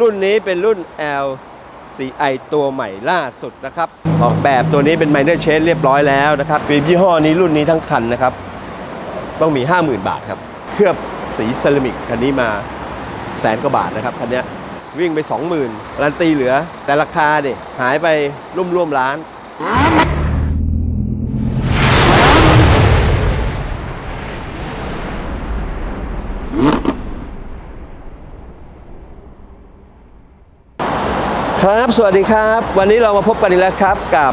รุ่นนี้เป็นรุ่น L CI ตัวใหม่ล่าสุดนะครับ ออกแบบตัวนี้เป็น Minor c h a n g เรียบร้อยแล้วนะครับฟิล์มยี่ห้อนี้รุ่นนี้ทั้งคันนะครับ ต้องมี 50,000 บาทครับ เคลือบสีเซรามิกคันนี้มาแสนกว่าบาทนะครับคันนี้วิ่งไป 20,000การันตีเหลือ แต่ราคาเนี่ยหายไปร่วมๆล้าน ครับสวัสดีครับ วันนี้เรามาพบกันอีกแล้วครับกับ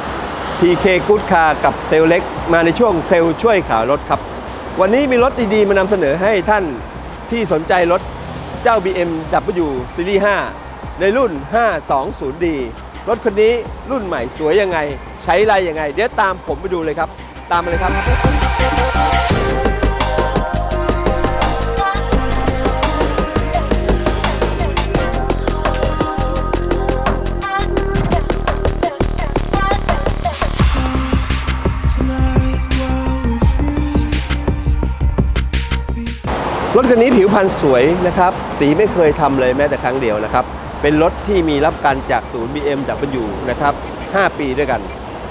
TK Good Car กับเซลเล็ก มาในช่วงเซลช่วยขาวรถครับ วันนี้มีรถดีๆ มานำเสนอให้ท่านที่สนใจรถเจ้า BMW Series 5 ในรุ่น 520D รถคันนี้รุ่นใหม่สวยยังไง ใช้ไรยังไง เดี๋ยวตามผมไปดูเลยครับ ตามมาเลยครับ รถคันนี้ผิวพรรณสวยนะครับ สีไม่เคยทำเลยแม้แต่ครั้งเดียวนะครับ เป็นรถที่มีรับกันจากศูนย์ BMW นะครับ 5 ปีด้วยกัน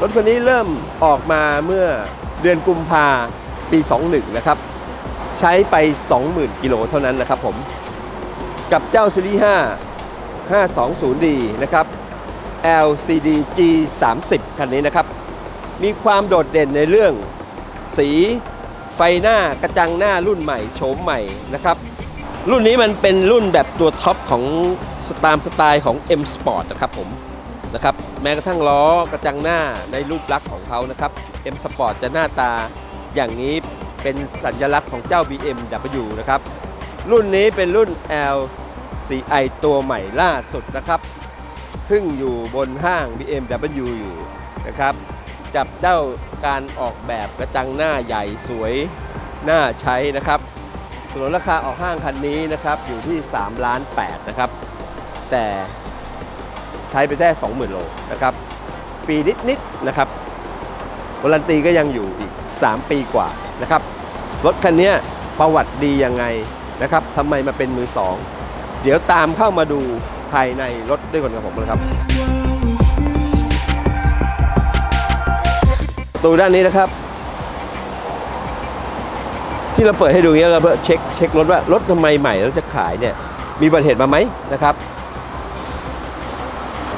รถคันนี้เริ่มออกมาเมื่อเดือนกุมภาปี 21 นะครับ ใช้ไป 20,000 กิโลเท่านั้นนะครับผม กับเจ้าซีรีส์5 520D นะครับ LCD G30 คันนี้นะครับ มีความโดดเด่นในเรื่องสี ไฟหน้ากระจังหน้ารุ่นใหม่โฉมใหม่นะครับ รุ่นนี้มันเป็นรุ่นแบบตัวท็อปของสตามสไตล์ของ M Sport นะครับผมนะครับแม้กระทั่งล้อกระจังหน้าในรูปลักษณ์ของเขานะครับ M Sport จะหน้าตาอย่างนี้เป็นสัญลักษณ์ของเจ้า BMW นะครับ รุ่นนี้เป็นรุ่น L CI ตัวใหม่ล่าสุดนะครับ ซึ่งอยู่บนห้าง BMW อยู่นะครับ จับเจ้าการออกแบบกระจังหน้าใหญ่สวยน่าใช้นะครับส่วนราคาออกห้างคันนี้นะครับอยู่ที่3ล้าน8นะครับ แต่ใช้ไปแค่20,000 โลนะครับ ปีนิดๆนะครับวรันตีก็ยังอยู่อีก 3 ปีกว่านะครับ รถคันนี้ประวัติดียังไงนะครับทำไมมาเป็นมือสอง เดี๋ยวตามเข้ามาดูภายในรถด้วยกันกับผมเลยครับ ประตูด้านนี้นะครับ ที่เราเปิดให้ดูเงี้ยเราเพื่อเช็คเช็ครถว่ารถทำไมใหม่แล้วจะขายเนี่ยมีบัติเหตุมาไหมนะครับ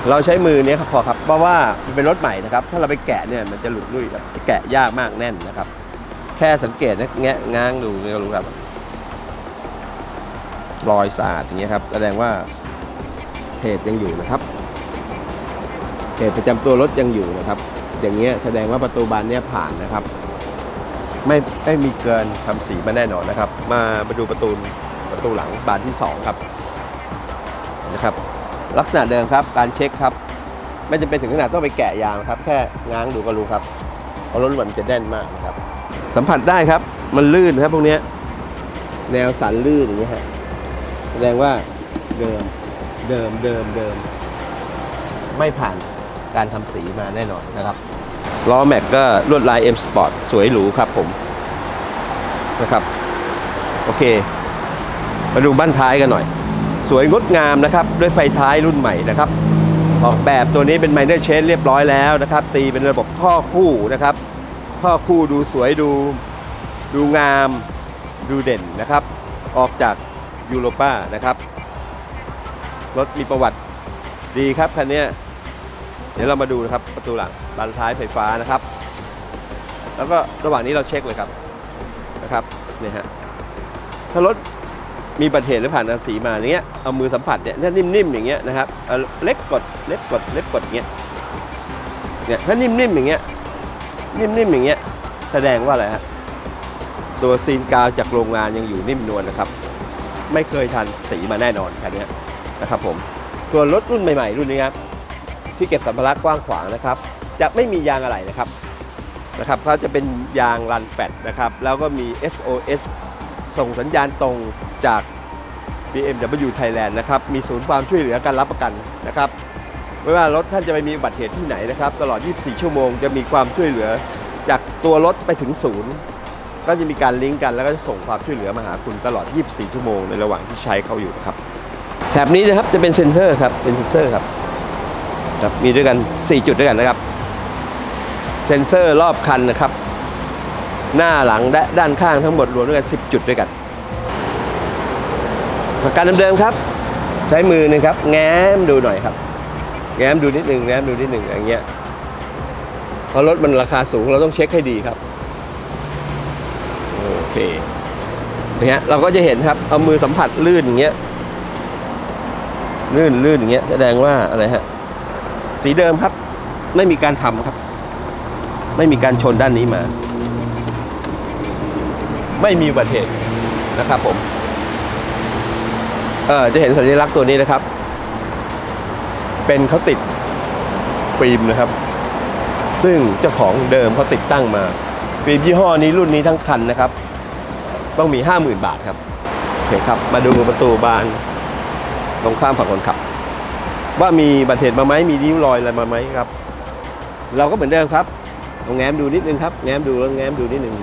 เราใช้มือเนี้ยครับพอครับเพราะว่ามันเป็นรถใหม่นะครับ ถ้าเราไปแกะเนี่ยมันจะหลุดลุ่ยครับจะแกะยากมากแน่นนะครับ แค่สังเกตนะแงะง้างดูเนี่ยก็รู้ครับรอยสะอาดอย่างเงี้ยครับแสดงว่าเพจยังอยู่นะครับเพจประจำตัวรถยังอยู่นะครับ อย่างเงี้ยแสดงว่าประตูบานเนี้ยผ่านนะครับ ไม่ไม่มีเกินทำสีมาแน่นอนนะครับ มามาดูประตูประตูหลังบานที่สองครับนะครับ ลักษณะเดิมครับการเช็คครับ ไม่จำเป็นถึงขนาดต้องไปแกะยางครับ แค่ง้างดูก็รู้ครับเพราะรถมันจะแน่นมากนะครับ สัมผัสได้ครับมันลื่นครับพวกนี้แนวสันลื่นอย่างเงี้ฮะแสดงว่าเดิมเดิมเดิมเดิมไม่ผ่าน การทำสีมาแน่นอนนะครับล้อแม็กก็ลวดลาย M Sport สวยหรูครับผมนะครับโอเค มาดูบ้านท้ายกันหน่อย สวยงดงามนะครับ ด้วยไฟท้ายรุ่นใหม่นะครับ ออกแบบตัวนี้เป็น Minor Change เรียบร้อยแล้วนะครับ ตีเป็นระบบท่อคู่นะครับ ท่อคู่ดูสวยดูดูงามดูเด่นนะครับ ออกจากยูโรป้านะครับรถมีประวัติดีครับคันนี้ เดี๋ยวเรามาดูนะครับประตูหลังบานท้ายไฟฟ้านะครับ แล้วก็ระหว่างนี้เราเช็คเลยครับนะครับเนี่ยฮะถ้ารถมีบัติเหตุหรือผ่านการสีมาอย่างเงี้ยเอามือสัมผัสเนี่ยถ้านิ่มๆอย่างเงี้ยนะครับเเล็กกดเล็กกดเล็กกดอย่างเงี้ยเนี่ยถ้านิ่มๆอย่างเงี้ยนิ่มๆอย่างเงี้ยแสดงว่าอะไรฮะตัวซีนกาวจากโรงงานยังอยู่นิ่มนวลนะครับ ไม่เคยทันสีมาแน่นอนคันนี้นะครับผมส่วนรถรุ่นใหม่ๆ รุ่นนี้ครับ ที่เก็บสัมภาระกว้างขวางนะครับ จะไม่มียางอะไหล่นะครับนะครับเขาจะเป็นยางรันแฟตนะครับแล้วก็มี SOS ส่งสัญญาณตรงจาก BMW Thailand นะครับมีศูนย์ความช่วยเหลือการรับประกันนะครับไม่ว่ารถท่านจะไปมีอุบัติเหตุที่ไหนนะครับ ตลอด 24 ชั่วโมงจะมีความช่วยเหลือจากตัวรถไปถึงศูนย์ก็จะมีการลิงก์กันแล้วก็จะส่งความช่วยเหลือมาหาคุณตลอด 24 ชั่วโมงในระหว่างที่ใช้เขาอยู่นะครับแถบนี้นะครับจะเป็นเซ็นเซอร์ครับเป็นเซ็นเซอร์ครับ ครับมีด้วยกัน 4 จุดด้วยกันนะครับ เซ็นเซอร์รอบคันนะครับ หน้าหลังและด้านข้างทั้งหมดรวมด้วยกัน 10 จุดด้วยกันหลักการเดิมๆครับ ใช้มือหนะครับ แง้มดูหน่อยครับ แง้มดูนิดหนึ่งแง้มดูนิดหนึ่งอย่างเงี้ยเพราะรถมันราคาสูงเราต้องเช็คให้ดีครับ โอเคนะฮะเราก็จะเห็นครับ เอามือสัมผัสลื่นอย่างเงี้ยลื่นลื่นอย่างเงี้ยแสดงว่าอะไรฮะ สีเดิมครับ ไม่มีการทำครับ ไม่มีการชนด้านนี้มา ไม่มีอุบัติเหตุนะครับผมเออจะเห็นสัญลักษณ์ตัวนี้นะครับ เป็นเขาติดฟิล์มนะครับ ซึ่งเจ้าของเดิมเขาติดตั้งมา ฟิล์มยี่ห้อนี้รุ่นนี้ทั้งคันนะครับ ต้องมี 50,000 บาทครับโอเคครับ มาดูประตูบานตรงข้ามฝั่งคนขับ ว่ามีบัตรเหตุมาไหมมีริ้วรอยอะไรมาไหมครับ เราก็เหมือนเดิมครับลองแง้มดูนิดนึงครับ แง้มดูแล้วแง้มดูนิดนึง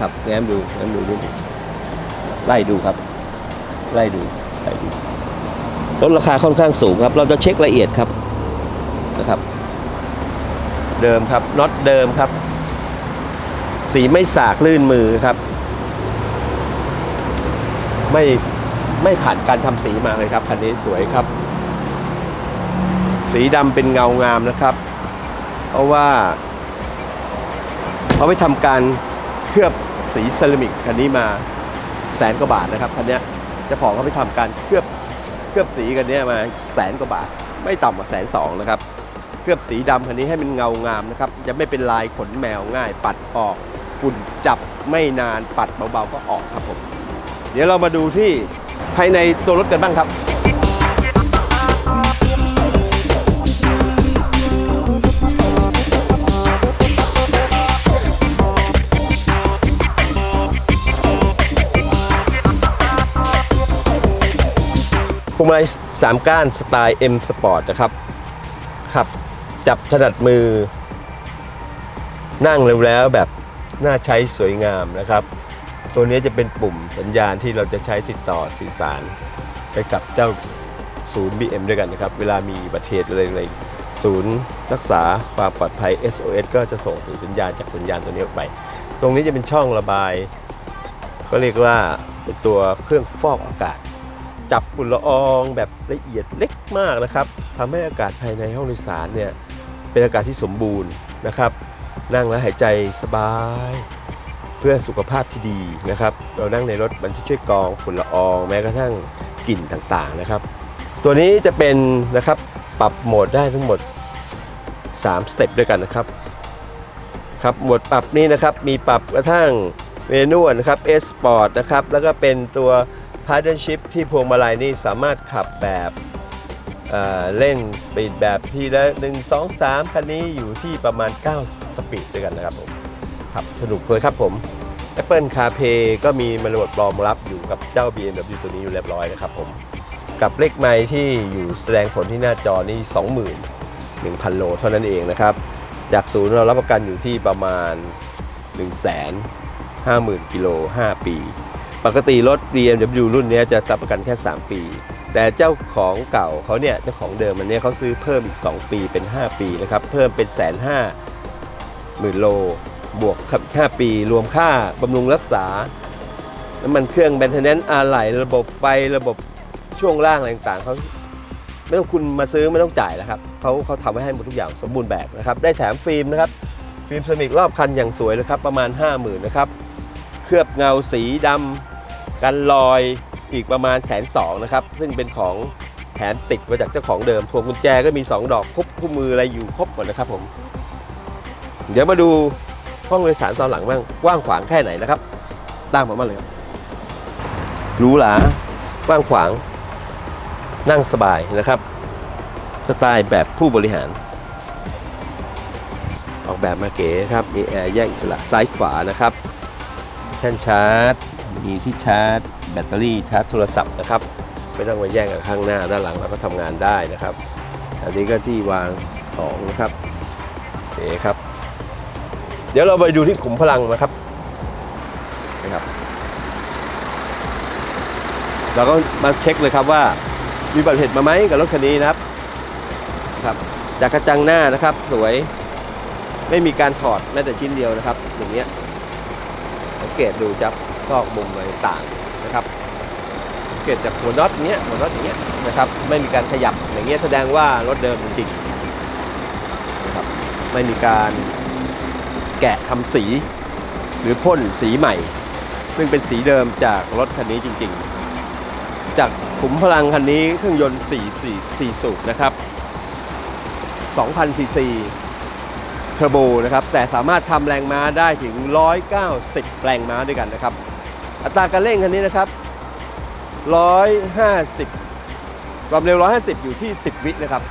ครับแง้มดูแง้มดูนิดนึงไล่ดูครับ ไล่ดูไล่ดูรถราคาค่อนข้างสูงครับ เราจะเช็คละเอียดครับนะครับ เดิมครับน็อตเดิมครับ สีไม่สากลื่นมือครับ ไม่ไม่ผ่านการทำสีมาเลยครับคันนี้สวยครับ สีดำเป็นเงางามนะครับ เพราะว่าเขาไปทำการเคลือบสีเซรามิกคันนี้มาแสนกว่าบาทนะครับคันนี้เจ้าของเขาไปทำการเคลือบเคลือบสีกันเนี้ยมาแสนกว่าบาท ไม่ต่ำกว่าแสนสองนะครับ เคลือบสีดำคันนี้ให้มันเงางามนะครับ จะไม่เป็นลายขนแมวง่าย ปัดออกฝุ่นจับไม่นานปัดเบาๆก็ออกครับผม เดี๋ยวเรามาดูที่ภายในตัวรถกันบ้างครับ พวงมาลัยสามก้านสไตล์ M Sport นะครับขับจับถนัดมือ นั่งเร็วแล้วแบบน่าใช้สวยงามนะครับ ตัวนี้จะเป็นปุ่มสัญญาณที่เราจะใช้ติดต่อสื่อสาร ไปกับเจ้าศูนย์ BM ด้วยกันนะครับ เวลามีอุบัติเหตุอะไรในศูนย์รักษาความปลอดภัย SOS ก็จะส่งสื่อสัญญาณจากสัญญาณตัวนี้ออกไป ตรงนี้จะเป็นช่องระบาย ก็เรียกว่าเป็นตัวเครื่องฟอกอากาศ จับฝุ่นละอองแบบละเอียดเล็กมากนะครับทำให้อากาศภายในห้องโดยสารเนี่ยเป็นอากาศที่สมบูรณ์นะครับ นั่งแล้วหายใจสบาย เพื่อสุขภาพที่ดีนะครับ เรานั่งในรถมันจะช่วยกรองฝุ่นละออง แม้กระทั่งกลิ่นต่างๆนะครับ ตัวนี้จะเป็นนะครับปรับโหมดได้ทั้งหมด 3 สเต็ปด้วยกันนะครับครับโหมดปรับนี้นะครับมีปรับกระทั่งเมนูนะครับ S Sport นะครับแล้วก็เป็นตัว Partnership ที่พวงมาลัยนี่สามารถขับแบบเอ่อเล่นสปีดแบบที่ละ1 2 3 คันนี้อยู่ที่ประมาณ 9 สปีดด้วยกันนะครับผมครับสนุกเลยครับผม Apple CarPlay ก็มีมระบบรองรับอยู่กับเจ้า BMW ตัวนี้อยู่เรียบร้อยนะครับผม กับเลขไมล์ที่อยู่แสดงผลที่หน้าจอนี่ 21,000 โลเท่านั้นเองนะครับ จากศูนย์เรารับประกันอยู่ที่ประมาณ 1 5 0 0 0 0กิโล5ปี ปกติรถ BMW รุ่นนี้จะรับประกันแค่ 3 ปี แต่เจ้าของเก่าเขาเนี่ยเจ้าของเดิมมันเนี่ยเขาซื้อเพิ่มอีก 2 ปีเป็น 5 ปีนะครับเพิ่มเป็นแสนห้าหมื่นโลบวกครับ5ปี รวมค่าบำรุงรักษาน้ำมันเครื่องแบนเทนแนนอะไหล่ระบบไฟระบบช่วงล่างอะไรต่างๆเขาไม่ต้องคุณมาซื้อไม่ต้องจ่ายแล้วครับเขาเขาทำให้ให้หมดทุกอย่างสมบูรณ์แบบนะครับได้แถมฟิล์มนะครับฟิล์มเซรามิกรอบคันอย่างสวยเลยครับประมาณ 50,000นะครับเคลือบเงาสีดำ กันรอยอีกประมาณแสนสองนะครับ ซึ่งเป็นของแถมติดมาจากเจ้าของเดิมพวงกุญแจก็มี 2 ดอกครบคู่มืออะไรอยู่ครบหมดนะครับผม เดี๋ยวมาดูห้องโดยสารตอนหลังบ้างกว้างขวางแค่ไหนนะครับ ตามผมมาเลยครับหรูหรากว้างขวาง นั่งสบายนะครับ สไตล์แบบผู้บริหาร ออกแบบมาเก๋ครับ มีแอร์แยกอิสระซ้ายขวานะครับแท่นชาร์จ มีที่ชาร์จแบตเตอรี่ชาร์จโทรศัพท์นะครับไม่ต้องมาแย่งกับข้างหน้าด้านหลังเราก็ทำงานได้นะครับ อันนี้ก็ที่วางของนะครับโอเคครับ เดี๋ยวเราไปดูที่ขุมพลังนะครับนะครับ เราก็มาเช็คเลยครับว่ามีบัตรเหตุมาไหมกับรถคันนี้นะครับครับ จากกระจังหน้านะครับสวยไม่มีการถอดแม้แต่ชิ้นเดียวนะครับอย่างเงี้ยสังเกตดูจับ ซอกมุมอะไรต่างนะครับเกตจากหัวน็อตเนี้ยหัวน็อตอย่างเงี้ยนะครับไม่มีการขยับอย่างเงี้ยแสดงว่ารถเดิมจริงนะครับไม่มีการแกะทำสี หรือพ่นสีใหม่ ซึ่งเป็นสีเดิมจากรถคันนี้จริง ๆ จากขุมพลังคันนี้เครื่องยนต์ 4 4 4 สูบนะครับ2,000ซีซีเทอร์โบนะครับแต่สามารถทำแรงม้าได้ถึง 190 แรงม้าด้วยกันนะครับ อัตราการเร่งคันนี้นะครับ 150 ความเร็ว 150 อยู่ที่ 10 วินะครับ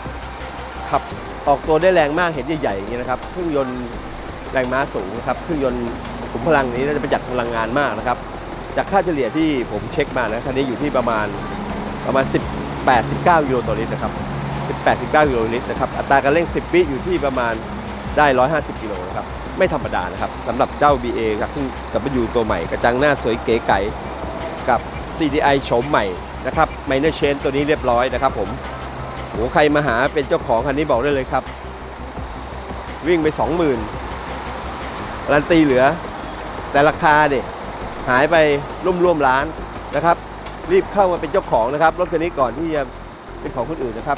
ขับออกตัวได้แรงมากเห็นใหญ่ๆอย่างนี้นะครับเครื่องยนต์แรงม้าสูงนะครับเครื่องยนต์ขุมพลังนี้น่าจะประหยัดพลังงานมากนะครับ จากค่าเฉลี่ยที่ผมเช็คมานะคันนี้อยู่ที่ประมาณประมาณ 18 19กิโลต่อลิตรนะครับ18 19กิโลลิตรนะครับอัตราการเร่ง 10 วิอยู่ที่ประมาณ ได้ 150 กิโลนะครับ ไม่ธรรมดานะครับสำหรับเจ้า BA กับซึ่ง W ตัวใหม่กระจังหน้าสวยเก๋ไก๋กับ CDI โฉมใหม่นะครับ Minor Chain ตัวนี้เรียบร้อยนะครับผมโหใครมาหาเป็นเจ้าของคันนี้บอกได้เลยครับ วิ่งไป 20,000รันตีเหลือ แต่ราคาเนี่ยหายไปร่วมๆล้านนะครับ รีบเข้ามาเป็นเจ้าของนะครับรถคันนี้ก่อนที่จะเป็นของคนอื่นนะครับ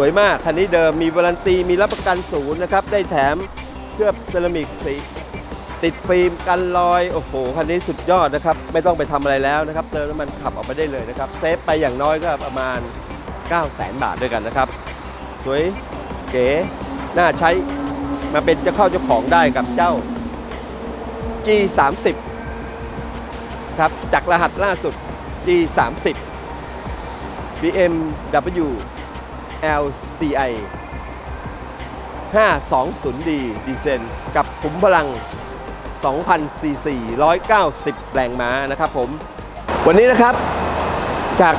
วยมาก คันนี้เดิมมีวารันตีมีรับประกันศูนย์นะครับ ได้แถมเคลือบเซรามิกสีติดฟิล์มกันรอย โอ้โห คันนี้สุดยอดนะครับ ไม่ต้องไปทำอะไรแล้วนะครับ เติมน้ำมันขับออกไปได้เลยนะครับ เซฟไปอย่างน้อยก็ประมาณ9 0 0 0 0 0 บาทด้วยกันนะครับ สวยเก๋ น่าใช้มาเป็นเจ้าเข้าเจ้าของได้กับเจ้า G30 ครับ จากรหัสล่าสุด G30 BMW LCI 520D ดีเซลกับขุมพลัง 2,000ซีซี190 แรงม้านะครับผม วันนี้นะครับจาก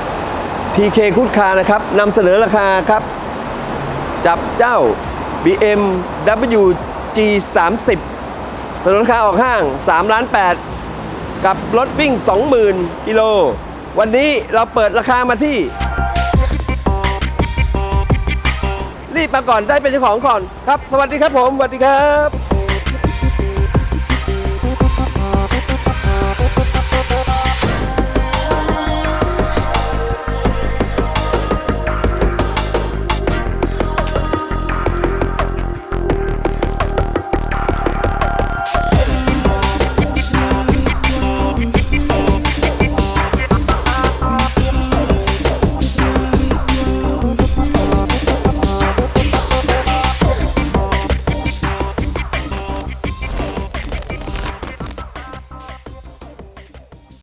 TK คุดคานะครับนำเสนอราคาครับ จับเจ้า BMW G30 ถนนค่าออกห้าง3ล้าน8กับรถวิ่ง 20,000 กิโล วันนี้เราเปิดราคามาที่ รีบมาก่อนได้เป็นเจ้าของก่อนครับ สวัสดีครับผมสวัสดีครับ